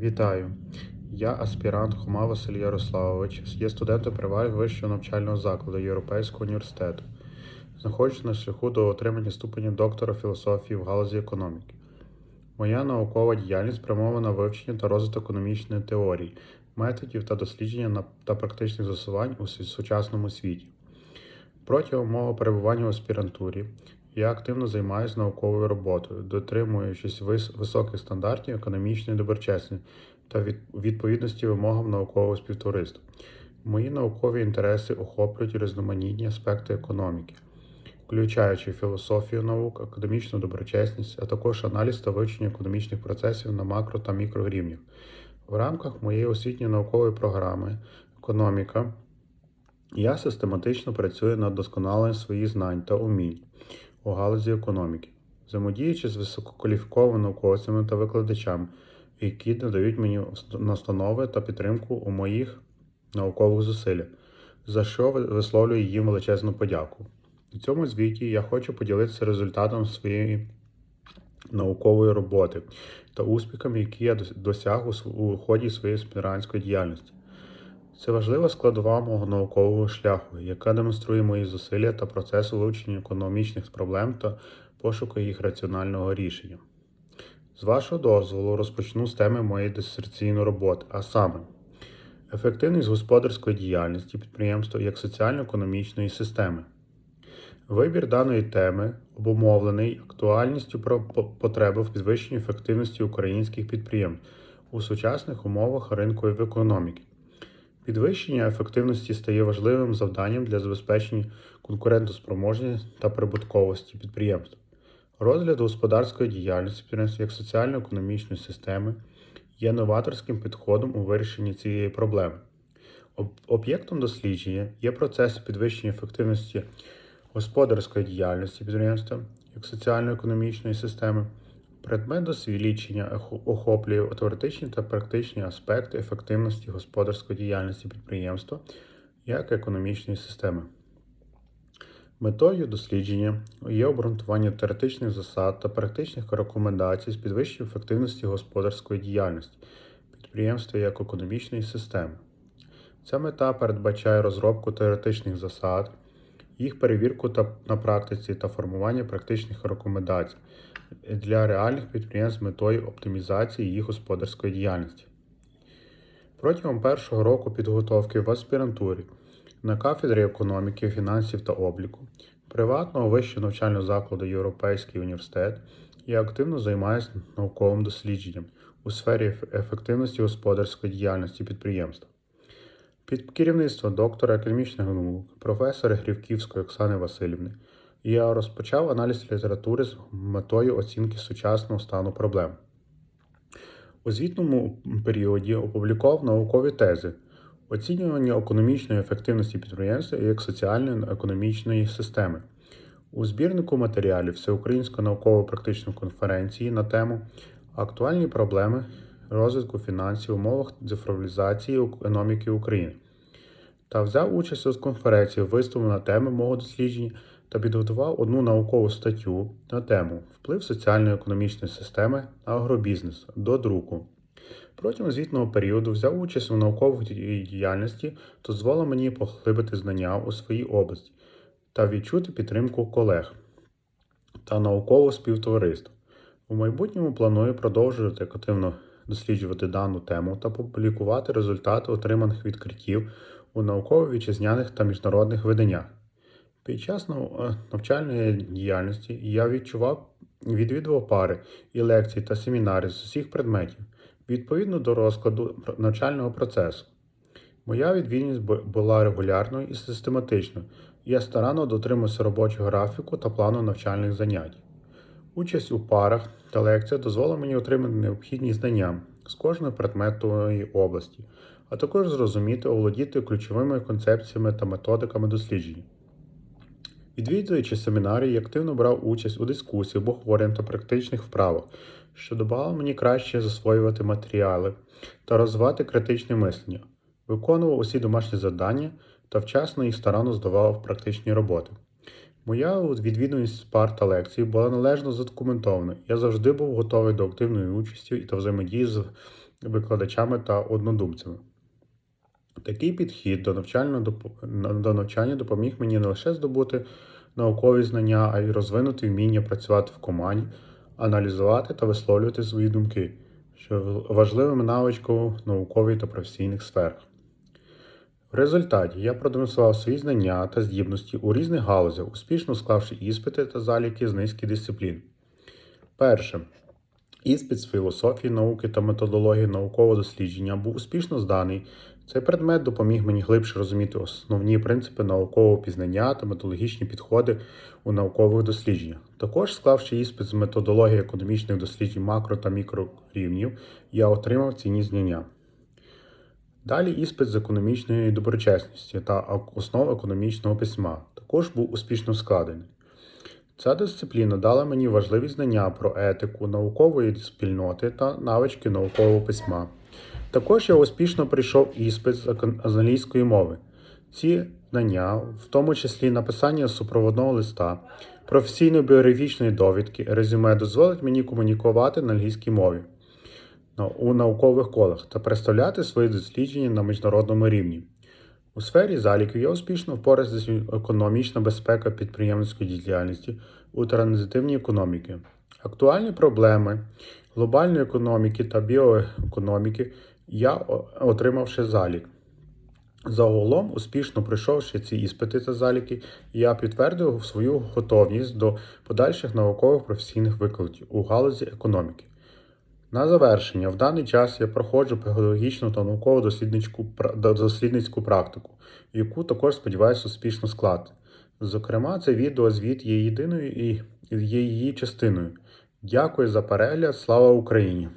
Вітаю! Я аспірант Хома Василь Ярославович, є студентом приват вищого навчального закладу Європейського університету. Знаходжусь на шляху до отримання ступеня доктора філософії в галузі економіки. Моя наукова діяльність спрямована на вивчення та розвиток економічної теорії, методів та дослідження та практичних застосувань у сучасному світі. Протягом мого перебування в аспірантурі я активно займаюся науковою роботою, дотримуючись вис- високих стандартів економічної доброчесності та від- відповідності вимогам наукового співтовариства. Мої наукові інтереси охоплюють різноманітні аспекти економіки, включаючи філософію наук, академічну доброчесність, а також аналіз та вивчення економічних процесів на макро та мікрорівнях. В рамках моєї освітньої наукової програми Економіка я систематично працюю над досконаленням своїх знань та умінь у галузі економіки, взаємодіючи з висококваліфікованими науковцями та викладачами, які надають мені настанови та підтримку у моїх наукових зусиллях, за що висловлюю їм величезну подяку. У цьому звіті я хочу поділитися результатом своєї наукової роботи та успіхами, які я досяг у ході своєї аспірантської діяльності. Це важлива складова мого наукового шляху, яка демонструє мої зусилля та процес вивчення економічних проблем та пошуку їх раціонального рішення. З вашого дозволу розпочну з теми моєї дисертаційної роботи, а саме ефективність господарської діяльності підприємства як соціально-економічної системи. Вибір даної теми обумовлений актуальністю про потреби в підвищенні ефективності українських підприємств у сучасних умовах ринкової економіки. Підвищення ефективності стає важливим завданням для забезпечення конкурентоспроможності та прибутковості підприємств. Розгляд господарської діяльності підприємств як соціально-економічної системи є новаторським підходом у вирішенні цієї проблеми. Об'єктом дослідження є процес підвищення ефективності господарської діяльності підприємства як соціально-економічної системи. Предмет дослідження охоплює теоретичні та практичні аспекти ефективності господарської діяльності підприємства як економічної системи. Метою дослідження є обґрунтування теоретичних засад та практичних рекомендацій з підвищення ефективності господарської діяльності підприємства як економічної системи. Ця мета передбачає розробку теоретичних засад, їх перевірку та, на практиці та формування практичних рекомендацій для реальних підприємств з метою оптимізації їх господарської діяльності. Протягом першого року підготовки в аспірантурі на кафедрі економіки, фінансів та обліку приватного вищого навчального закладу Європейський університет я активно займаюся науковим дослідженням у сфері ефективності господарської діяльності підприємства. Під керівництвом доктора економічних наук, професора Грівківської Оксани Васильівни, я розпочав аналіз літератури з метою оцінки сучасного стану проблем. У звітному періоді опублікував наукові тези оцінювання економічної ефективності підприємства як соціально-економічної системи. У збірнику матеріалів Всеукраїнської науково-практичної конференції на тему Актуальні проблеми розвитку фінансів в умовах цифровізації економіки України та взяв участь у конференції виступу на теми мого дослідження та підготував одну наукову статтю на тему Вплив соціально-економічної системи на агробізнес до друку. Протягом звітного періоду взяв участь у науковій діяльності, дозволив мені поглибити знання у своїй області та відчути підтримку колег та наукового співтовариства. У майбутньому планую продовжувати активно досліджувати дану тему та публікувати результати отриманих відкриттів у науково-вітчизняних та міжнародних виданнях. Під час е, навчальної діяльності я відчував, відвідував пари і лекції та семінари з усіх предметів відповідно до розкладу навчального процесу. Моя відвідність була регулярною і систематичною. Я старанно дотримався робочого графіку та плану навчальних занять. Участь у парах та лекціях дозволила мені отримати необхідні знання з кожної предметної області, а також зрозуміти, оволодіти ключовими концепціями та методиками досліджень. Відвідуючи семінари, я активно брав участь у дискусіях, обговореннях та практичних вправах, що допомагало мені краще засвоювати матеріали та розвивати критичне мислення, виконував усі домашні завдання та вчасно і старанно здавав практичні роботи. Моя відвідуваність пар та лекцій була належно задокументована. Я завжди був готовий до активної участі та взаємодії з викладачами та однодумцями. Такий підхід до навчального до навчання допоміг мені не лише здобути наукові знання, а й розвинути вміння працювати в команді, аналізувати та висловлювати свої думки, що важливим навичком науковій та професійних сферах. В результаті я продемонстрував свої знання та здібності у різних галузях, успішно склавши іспити та заліки з низки дисциплін. Перше. Іспит з філософії, науки та методології наукового дослідження був успішно зданий. Цей предмет допоміг мені глибше розуміти основні принципи наукового пізнання та методологічні підходи у наукових дослідженнях. Також, склавши іспит з методології економічних досліджень макро та мікрорівнів, я отримав цінні знання. Далі іспит з економічної доброчесності та основ економічного письма також був успішно складений. Ця дисципліна дала мені важливі знання про етику, наукової спільноти та навички наукового письма. Також я успішно пройшов іспит з англійської мови. Ці знання, в тому числі написання супроводного листа, професійної біографічної довідки, резюме, дозволить мені комунікувати на англійській мові у наукових колах та представляти свої дослідження на міжнародному рівні. У сфері заліків я успішно впорався з економічна безпека підприємницької діяльності у транзитивній економіки. Актуальні проблеми глобальної економіки та біоекономіки я отримавши залік. Загалом, успішно пройшовши ці іспити та заліки, я підтвердив свою готовність до подальших наукових професійних викладів у галузі економіки. На завершення, в даний час я проходжу педагогічну та науково дослідницьку пра- дослідницьку практику, яку також сподіваюся успішно склати. Зокрема, це відеозвіт є єдиною і є її частиною. Дякую за перегляд. Слава Україні!